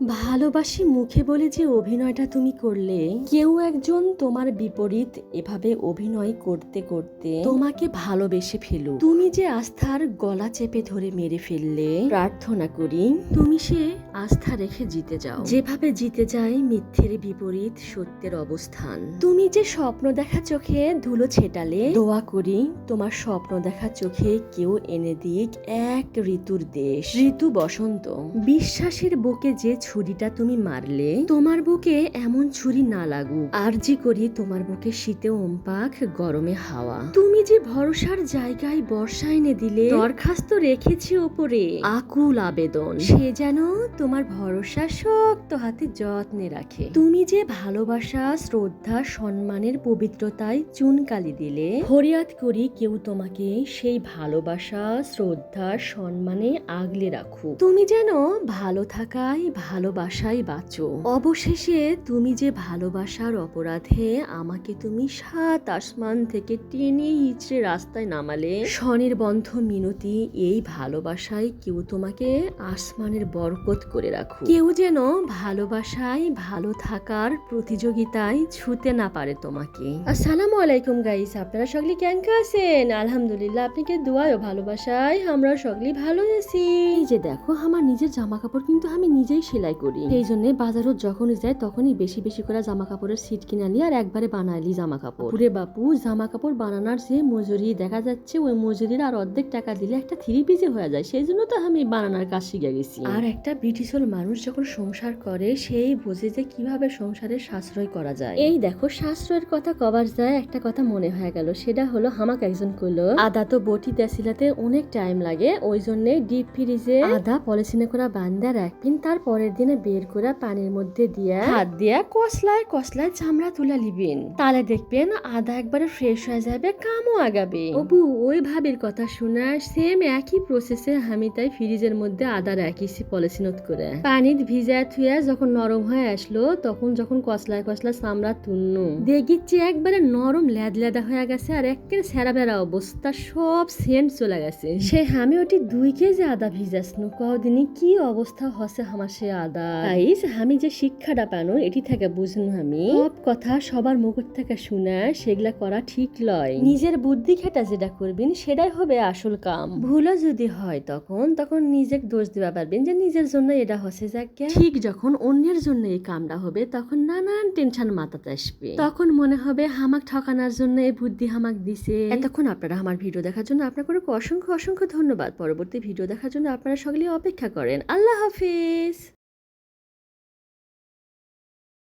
ভালোবাসি মুখে বলে যে অভিনয়টা তুমি করলে, কেউ একজন তোমার বিপরীত এভাবে অভিনয় করতে করতে তোমাকে ভালোবেসে ফেলো তুমি যে আস্থার গলা চেপে ধরে মেরে ফেললে, প্রার্থনা করি তুমি সে আস্থা রেখে জিতে যাও। যেভাবে জিতে যায় মিথ্যের বিপরীত সত্যের অবস্থান। তুমি যে স্বপ্ন দেখা চোখে ধুলো ছেটালে, দোয়া করি তোমার স্বপ্ন দেখা চোখে কেউ এনে দিক এক ঋতুর দেশ। ঋতু বসন্ত। বিশ্বাসের বুকে যে ছুরিটা তুমি মারলে, তোমার বুকে এমন ছুরি না লাগুক। আর যে করি তোমার বুকে শীতে ওমপাক গরমে হাওয়া। তুমি যে ভরসার জায়গায় বর্ষা এনে দিলে, দরখাস্ত রেখেছি ওপরে। আকুল আবেদন। সে যেন তোমার ভরসা শক্ত হাতে যত্নে রাখে। তুমি যে ভালোবাসা, শ্রদ্ধা, সম্মানের পবিত্রতায় চুনকালি দিলে, ফরিয়াদ করি কেউ তোমাকে সেই ভালোবাসা, শ্রদ্ধা, সম্মানে আগলে রাখুক। তুমি যেন ভালো থাকায় ভালোবাসায় বাঁচো। অবশেষে তুমি যে ভালোবাসার অপরাধে আমাকে তুমি সাত আসমান থেকে টেনে ইচড়ে রাস্তায় নামালে স্বনির্বন্ধ মিনতি এই ভালোবাসায় কেউ তোমাকে আসমানের বরকত করে রাখো কেউ যেন ভালোবাসায় ভালো থাকার প্রতিযোগিতায় ছুতে না পারে তোমাকে। আসসালামু আলাইকুম গাইস আপনারা সকলে কেমন আছেন? আলহামদুলিল্লাহ আপনাকে দোয়ায় ভালোবাসায়? আমরা সকলে ভালো আছি। যে দেখো, আমার নিজের জামা কাপড় কিন্তু আমি নিজেই সেলাই করি। সেই জন্য বাজারত যখনই যাই তখনই বেশি বেশি করে জামা কাপড়ের সিট কিনে আনি আর একবারে বানাইলি জামা কাপড় পুরে বাপু জামা কাপড় বানানোর যে মজুরি দেখা যাচ্ছে ওই মজুরির আর অর্ধেক টাকা দিলে একটা থ্রি পিসে হয়ে যায়। সেই জন্য তো আমি বানানোর কাজ শিখে গেছি। আর একটা ব্রিটিশল মানুষ যখন সংসার করে সেই বোঝে যে কীভাবে সংসারে সাশ্রয় করা যায়। এই দেখো সাশ্রয়ের কথা কবার যায় একটা কথা মনে হয়ে গেল। সেটা হলো হামাক একজন কইলো আদা তো বটি দেশিলাতে অনেক টাইম লাগে ওই জন্য ডিপ ফ্রিজে আদা পলিথিনে করে বান্ধা রাখবেন তার দিনে বের করে পানির মধ্যে দিয়ে হাত দিয়া কসলায় কসলায় চামড়া তুলে লিবেন তাহলে দেখবেন আদা একবারে ফ্রেশ হয়ে যাবে কামও আগাবে। অবু ওই ভাবির কথা শুনে সেম একই প্রসেসে আমি তাই ফ্রিজের মধ্যে আদা রাখিছি পলিথিনত করে। পানিত ভিজা থুয়া যখন নরম হয়ে আসলো তখন যখন কসলায় কসলায় চামড়া তুলনু। দেখিচ্ছি একবারে নরম ল্যাদ ল্যাদা হয়ে গেছে আর একের সেরা বেড়া অবস্থা সব সেন্ট চলে গেছে। সে আমি ওটি দুই কেজি আদা ভিজাসনু কদিনই কি অবস্থা হসে আমার সে আদা। গাইস আমি যে শিক্ষাটা পানো এটি থেকে বুঝনু আমি সব কথা সবার মুখ থেকে শুনে সেগুলা করা ঠিক লয়। নিজের বুদ্ধি খেটা যেটা করবেন সেটাই হবে আসল কাম। ভুলও যদি হয় তখন তখন নিজেকে দোষ দিবা পারবেন যে নিজের জন্য এটা হসে যাকে ঠিক যখন অন্যের জন্য এই কামটা হবে তখন নানান টেনশন মাথাতে আসবে। তখন মনে হবে হামাক ঠকানোর জন্য এই বুদ্ধি হামাক দিছে। এতক্ষণ আপনারা আমার ভিডিও দেখার জন্য আপনাকে অসংখ্য অসংখ্য ধন্যবাদ। পরবর্তী ভিডিও দেখার জন্য আপনারা সকলে অপেক্ষা করেন। আল্লাহ হাফিজ!